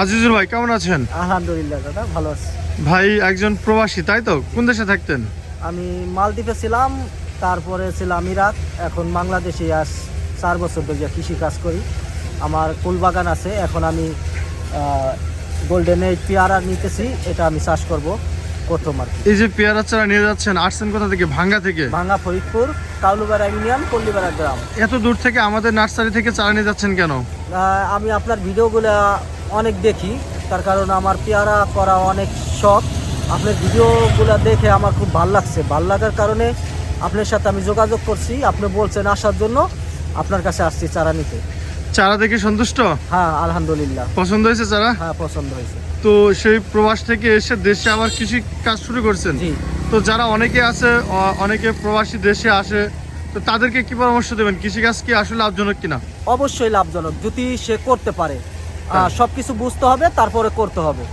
আজিজুল ভাই কেমন আছেন? আলহামদুলিল্লাহ দাদা ভালো আছি। ভাই একজন প্রবাসী তাই তো? কোন দেশে থাকতেন? আমি মালদ্বীপে ছিলাম তারপরে ছিলাম ইরাক এখন বাংলাদেশে আস চার বছর ধরে কৃষি কাজ করি। আমার কুল বাগান আছে এখন আমি গোল্ডেন এই পেয়ারা নিতেছি এটা আমি চাষ করব প্রথম আর এই যে পেয়ারা চারা নিয়ে যাচ্ছেন আসছেন কোথা থেকে? ভাঙ্গা থেকে? ভাঙ্গা ফরিদপুর কাউলুবাড়া ইউনিয়ন পল্লীপাড়া গ্রাম। এত দূর থেকে আমাদের নার্সারি থেকে চারা নিয়ে যাচ্ছেন কেন? আমি আপনার ভিডিওগুলো অনেক দেখি তার কারণ আমার পেয়ারা করা অনেক শখ। আপনার ভিডিওগুলো দেখে আমার খুব ভালো লাগছে। ভালো লাগার কারণে আপনার সাথে আমি যোগাযোগ করছি। আপনি বলছেন আসার জন্য আপনার কাছে আসছি চারা নিতে। চারা দেখে সন্তুষ্ট? হ্যাঁ আলহামদুলিল্লাহ। পছন্দ হয়েছে চারা? হ্যাঁ পছন্দ হয়েছে। তো সেই প্রবাস থেকে এসে দেশে আবার কৃষি কাজ শুরু করছেন? জি। তো যারা অনেকে আছে অনেকে প্রবাসী দেশে আসে তো তাদেরকে কি পরামর্শ দেবেন? কৃষিকাজ কি আসলে লাভজনক কিনা? অবশ্যই লাভজনক যদি সে করতে পারে। সব কিছু বুঝতে হবে তারপরে করতে হবে।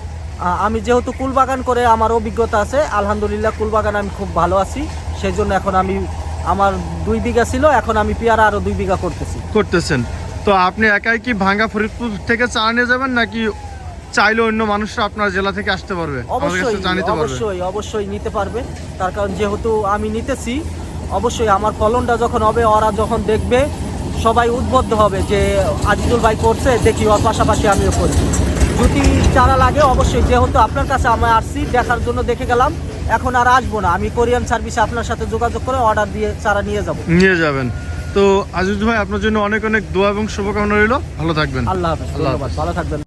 আমি যেহেতু কুলবাগান করে আমার অভিজ্ঞতা আছে আলহামদুলিল্লাহ কুলবাগান আমি খুব ভালো আছি। সেই জন্য এখন আমি আমার দুই বিঘা ছিল এখন আমি পেয়ারা আরও দুই বিঘা করতেছি। করতেছেন। তো আপনি একাই কি ভাঙ্গা ফরিদপুর থেকে চা নিয়ে যাবেন নাকি চাইলে অন্য মানুষরা আপনার জেলা থেকে আসতে পারবে? অবশ্যই অবশ্যই অবশ্যই নিতে পারবে। তার কারণ যেহেতু আমি নিতেছি অবশ্যই আমার ফলনটা যখন হবে ওরা যখন দেখবে সবাই উদ্বুদ্ধ হবে যে আজিজুল ভাই করছে দেখি ওর পাশাপাশি আমিও করি। যদি চারা লাগে অবশ্যই যেহেতু আপনার কাছে আমি আসছি দেখার জন্য দেখে গেলাম এখন আর আসব না। আমি কোরিয়ান সার্ভিসে আপনার সাথে যোগাযোগ করে অর্ডার দিয়ে চারা নিয়ে যাব। নিয়ে যাবেন। তো আজিজুল ভাই আপনার জন্য অনেক অনেক দোয়া এবং শুভকামনা রইল। ভালো থাকবেন। আল্লাহ হাফেজ আল্লাহ ভালো থাকবেন।